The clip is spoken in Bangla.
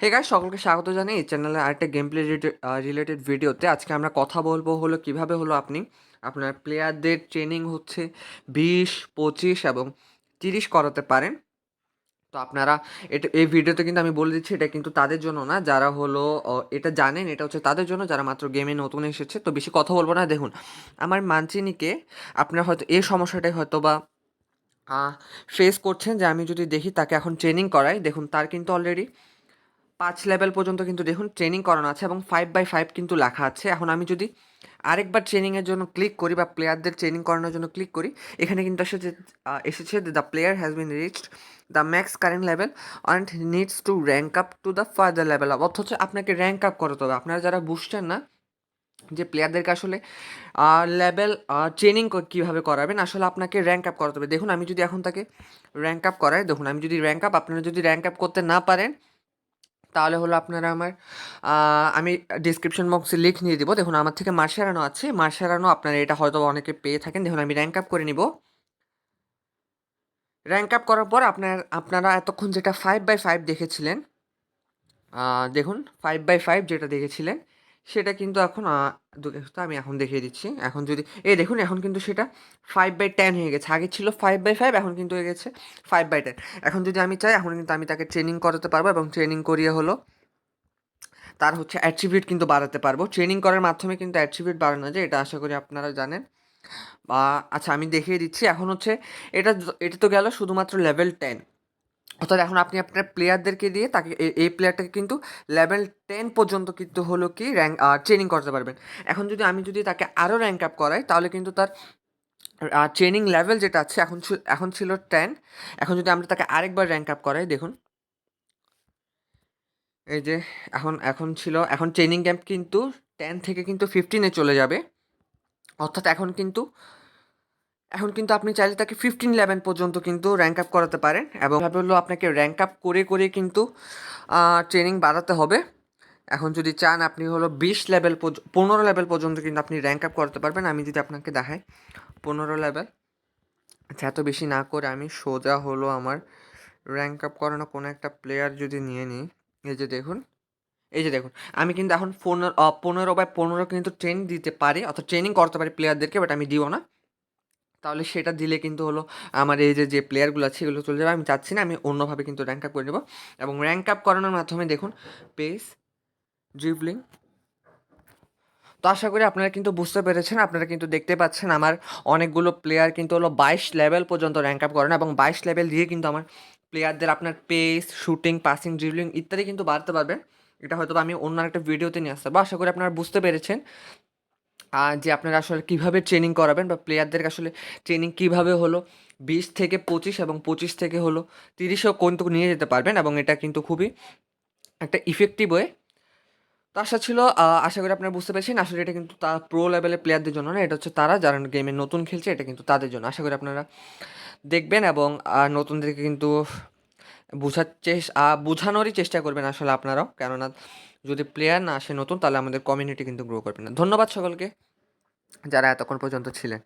হে গাইস সকলকে স্বাগত জানাই এই চ্যানেলে আরেকটা গেম প্লে রিলেটেড ভিডিওতে আজকে আমরা কথা বলব হলো কীভাবে হলো আপনি, আপনার প্লেয়ারদের ট্রেনিং হচ্ছে বিশ, পঁচিশ এবং তিরিশ করাতে পারেন। তো আপনারা এটা এই ভিডিওতে কিন্তু আমি বলে দিচ্ছি, এটা কিন্তু তাদের জন্য না, যারা হলো এটা জানেন, এটা হচ্ছে তাদের জন্য, যারা মাত্র গেমে নতুন এসেছে। তো বেশি কথা বলব না, দেখুন, আমার মানচিনিকে আপনার হয়তো এই সমস্যাটাই হয়তো বা ফেস করছেন যে আমি যদি দেখি তাকে এখন ট্রেনিং করাই, দেখুন, তার কিন্তু অলরেডি পাঁচ লেভেল পর্যন্ত কিন্তু দেখুন ট্রেনিং করানো আছে এবং ফাইভ বাই ফাইভ কিন্তু লেখা আছে। এখন আমি যদি আরেকবার ট্রেনিংয়ের জন্য ক্লিক করি বা প্লেয়ারদের ট্রেনিং করানোর জন্য ক্লিক করি, এখানে কিন্তু এসেছে এসেছে the player has been reached the max current level and needs to rank up to the further level up অথচ আপনাকে র্যাঙ্ক আপ করতে হবে। আপনারা যারা বুঝছেন না যে প্লেয়ারদেরকে আসলে লেভেল ট্রেনিং কীভাবে করাবেন, আসলে আপনাকে র্যাঙ্ক আপ করাতে হবে। দেখুন, আমি যদি এখন তাকে র্যাঙ্ক আপ করাই, দেখুন, আমি যদি র্যাঙ্ক আপ আপনারা যদি র্যাঙ্ক আপ করতে না পারেন তাহলে হলো আপনারা আমার আমি ডিসক্রিপশন বক্সে লিঙ্ক নিয়ে দিব। দেখুন, আমার থেকে মার্শারানো আছে। মার্শারানো আপনারা এটা হয়তো অনেকে পেয়ে থাকেন। দেখুন, আমি র্যাঙ্ক আপ করে নিব। র্যাঙ্ক আপ করার পর আপনার, আপনারা এতক্ষণ যেটা ফাইভ বাই ফাইভ দেখেছিলেন দেখুন ফাইভ বাই ফাইভ যেটা দেখেছিলেন, সেটা কিন্তু এখন দুঃখিত, আমি এখন দেখিয়ে দিচ্ছি। এখন যদি এই দেখুন এখন কিন্তু সেটা ফাইভ বাই টেন হয়ে গেছে। আগে ছিল ফাইভ বাই ফাইভ এখন কিন্তু হয়ে গেছে ফাইভ বাই টেন এখন যদি আমি চাই এখন কিন্তু আমি তাকে ট্রেনিং করাতে পারব এবং ট্রেনিং করিয়ে হলো তার হচ্ছে অ্যাট্রিবিউট কিন্তু বাড়াতে পারব। ট্রেনিং করার মাধ্যমে কিন্তু অ্যাট্রিবিউট বাড়ানো যায় এটা আশা করি আপনারা জানেন। বা আচ্ছা আমি দেখিয়ে দিচ্ছি। এখন হচ্ছে এটা এটা তো গেল শুধুমাত্র লেভেল টেন অর্থাৎ এখন আপনি আপনার প্লেয়ারদেরকে দিয়ে তাকে এই প্লেয়ারটাকে কিন্তু লেভেল টেন পর্যন্ত কিন্তু হলো কি র্যাঙ্ক ট্রেনিং করতে পারবেন। এখন যদি আমি যদি তাকে আরও র্যাঙ্ক আপ করাই, তাহলে কিন্তু তার ট্রেনিং লেভেল যেটা আছে এখন এখন ছিল টেন এখন যদি আমরা তাকে আরেকবার র্যাঙ্ক আপ করাই, দেখুন। এই যে, এখন এখন ছিল, এখন ট্রেনিং ক্যাম্প কিন্তু টেন থেকে কিন্তু ফিফটিনে চলে যাবে। অর্থাৎ এখন কিন্তু এখন কিন্তু আপনি চাইলে তাকে ফিফটিন লেভেল পর্যন্ত কিন্তু র্যাঙ্ক আপ করাতে পারেন এবং ভাবে হলো আপনাকে র্যাঙ্ক আপ করে করে কিন্তু ট্রেনিং বাড়াতে হবে। এখন যদি চান আপনি হলো বিশ লেভেল পনেরো লেভেল পর্যন্ত কিন্তু আপনি র্যাঙ্ক আপ করতে পারবেন। আমি যদি আপনাকে দেখাই, পনেরো লেভেল আচ্ছা এত বেশি না করে আমি সোজা হলো আমার র্যাঙ্ক আপ করানো কোনো একটা প্লেয়ার যদি নিয়ে নিই, এই যে দেখুন, এই যে দেখুন, আমি কিন্তু এখন পনেরো পনেরো বাই পনেরো কিন্তু ট্রেন দিতে পারি, অর্থাৎ ট্রেনিং করতে পারি প্লেয়ারদেরকে বাট আমি দিও না। তাহলে সেটা দিলে কিন্তু হলো আমার এই যে যে প্লেয়ারগুলো আছে এগুলো চলে যাবে। আমি চাচ্ছি না, আমি অন্যভাবে কিন্তু র্যাঙ্ক আপ করে নেব। এবং র্যাঙ্ক আপ করানোর মাধ্যমে দেখুন পেস ড্রিবলিং তো আশা করি আপনারা কিন্তু বুঝতে পেরেছেন, আপনারা কিন্তু দেখতে পাচ্ছেন আমার অনেকগুলো প্লেয়ার কিন্তু হলো বাইশ লেভেল পর্যন্ত র্যাঙ্ক আপ করেন এবং বাইশ লেভেল দিয়ে কিন্তু আমার প্লেয়ারদের আপনার পেস শুটিং পাসিং ড্রিবলিং ইত্যাদি কিন্তু বাড়তে পারবেন এটা হয়তো আমি অন্য একটা ভিডিওতে নিয়ে আসতে পারব। আশা করি আপনারা বুঝতে পেরেছেন। যে আপনারা আসলে কীভাবে ট্রেনিং করাবেন বা প্লেয়ারদেরকে আসলে ট্রেনিং কীভাবে হলো, বিশ থেকে পঁচিশ এবং পঁচিশ থেকে হলো তিরিশও কিন্তু নিয়ে যেতে পারবেন এবং এটা কিন্তু খুবই একটা ইফেক্টিভ ওয়ে তো আশা ছিল আশা করি আপনারা বুঝতে পেরেছেন। আসলে এটা কিন্তু তা প্রো লেভেলের প্লেয়ারদের জন্য না, এটা হচ্ছে তারা যারা গেমে নতুন খেলছে, এটা কিন্তু তাদের জন্য। আশা করি আপনারা দেখবেন এবং নতুনদেরকে কিন্তু বোঝার চেষ্টা বোঝানোরই চেষ্টা করবেন আসলে আপনারাও। কেননা যদি প্লেয়ার না আসে নতুন, তাহলে আমাদের কমিউনিটি কিন্তু গ্রো করবে না। ধন্যবাদ সকলকে যারা এতক্ষণ পর্যন্ত ছিলেন।